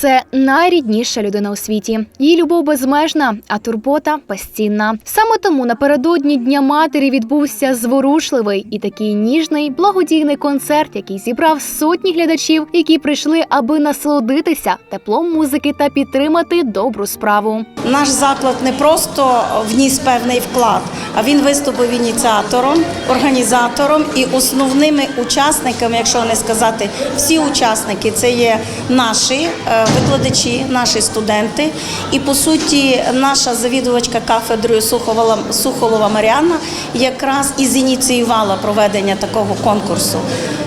це найрідніша людина у світі. Її любов безмежна, а турбота безцінна. Саме тому напередодні Дня матері відбувся зворушливий і такий ніжний благодійний концерт, який зібрав сотні глядачів, які прийшли, аби насолодитися теплом музики та підтримати добру справу. Наш заклад не просто вніс певний вклад, а він виступив ініціатором, організатором і основними учасниками, якщо не сказати всі учасники, це є наші е, викладачі, наші студенти. І по суті, наша завідувачка кафедрою Сухолова, Сухолова Маріана якраз і зініціювала проведення такого конкурсу.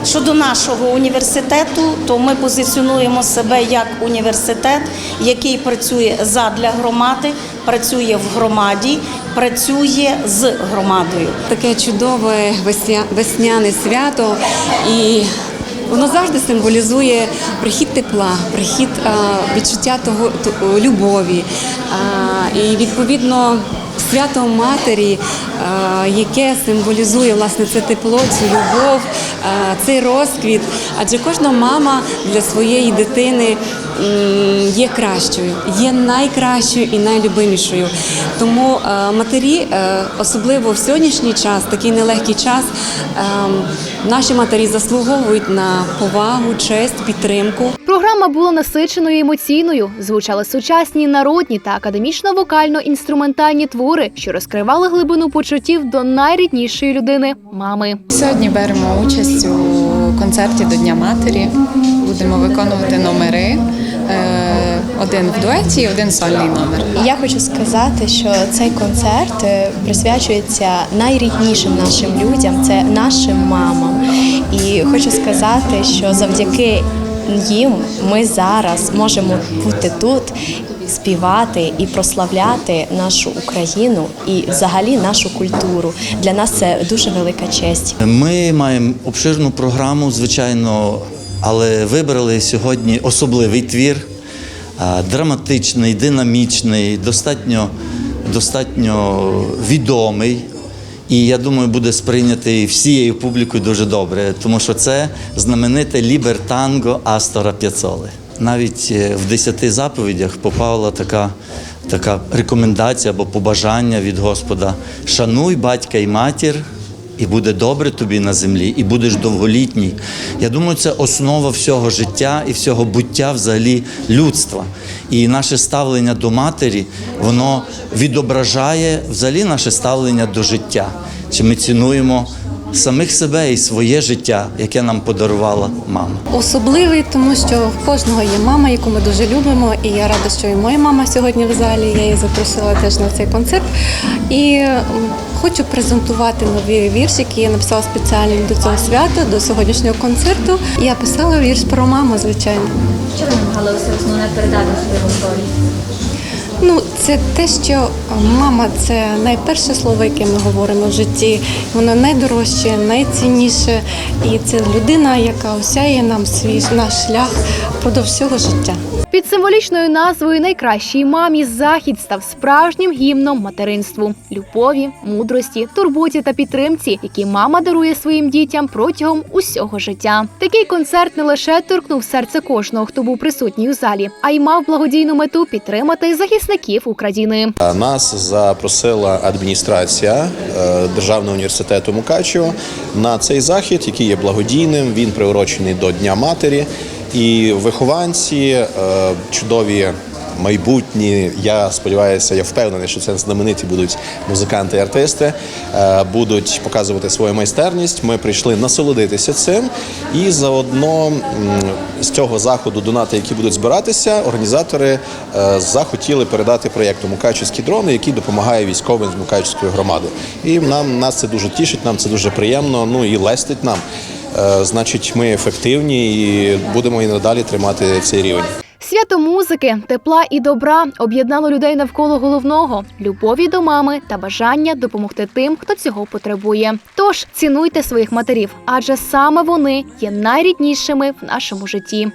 Щодо нашого університету, то ми позиціонуємо себе як університет, який працює задля громади, працює в громаді, працює з громадою. таке чудове весняне свято, і воно завжди символізує прихід тепла, прихід відчуття того то- любові. І відповідно свято матері, яке символізує власне це тепло, цю любов, цей розквіт. Адже кожна мама для своєї дитини є кращою, є найкращою і найлюбимішою. Тому е, матері, е, особливо в сьогоднішній час, такий нелегкий час, е, наші матері заслуговують на повагу, честь, підтримку. Програма була насиченою і емоційною. Звучали сучасні народні та академічно-вокально-інструментальні твори, що розкривали глибину почуттів до найріднішої людини мами. Сьогодні беремо участь у концерті до Дня матері. Будемо виконувати номери. е, Один в дуеті, один сольний номер. Я хочу сказати, що цей концерт е, присвячується найріднішим нашим людям, це нашим мамам. І хочу сказати, що завдяки їм ми зараз можемо бути тут, співати і прославляти нашу Україну і взагалі нашу культуру. Для нас це дуже велика честь. Ми маємо обширну програму, звичайно, але вибрали сьогодні особливий твір, драматичний, динамічний, достатньо, достатньо відомий. І я думаю, буде сприйнятий всією публікою дуже добре, тому що це знамените лібертанго Астора П'яцоли. Навіть е, в десяти заповідях попала така, така рекомендація або побажання від Господа: шануй батька і матір, і буде добре тобі на землі, і будеш довголітній. Я думаю, це основа всього життя і всього буття взагалі людства. І наше ставлення до матері, воно відображає взагалі наше ставлення до життя. Чи ми цінуємо самих себе і своє життя, яке нам подарувала мама. Особливий, тому що в кожного є мама, яку ми дуже любимо, і я рада, що і моя мама сьогодні в залі. Я її запросила теж на цей концерт. І хочу презентувати нові вірші, які я написала спеціально до цього свята, до сьогоднішнього концерту. Я писала вірш про маму, звичайно. Що ви намагалися основне передати в історії? Ну, це те, що мама це найперше слово, яке ми говоримо в житті. Воно найдорожче, найцінніше. І це людина, яка осяє нам свій наш шлях впродовж всього життя. Під символічною назвою Найкращій мамі захід став справжнім гімном материнству, любові, мудрості, турботі та підтримці, які мама дарує своїм дітям протягом усього життя. Такий концерт не лише торкнув серце кожного, хто був присутній у залі, а й мав благодійну мету підтримати захисників України. Нас запросила адміністрація е, Державного університету Мукачево на цей захід, який є благодійним. Він приурочений до Дня матері. І вихованці е, чудові. Майбутні, я сподіваюся, я впевнений, що це знамениті будуть музиканти і артисти, е, будуть показувати свою майстерність. Ми прийшли насолодитися цим, і заодно з цього заходу донати, які будуть збиратися, організатори е, захотіли передати проєкту Мукачівські дрони, який допомагає військовим з Мукачівської громади. І нам нас це дуже тішить, нам це дуже приємно. Ну і лестить нам. Е, Значить, ми ефективні і будемо і надалі тримати цей рівень. Свято музики, тепла і добра об'єднало людей навколо головного любові до мами та бажання допомогти тим, хто цього потребує. Тож цінуйте своїх матерів, адже саме вони є найріднішими в нашому житті.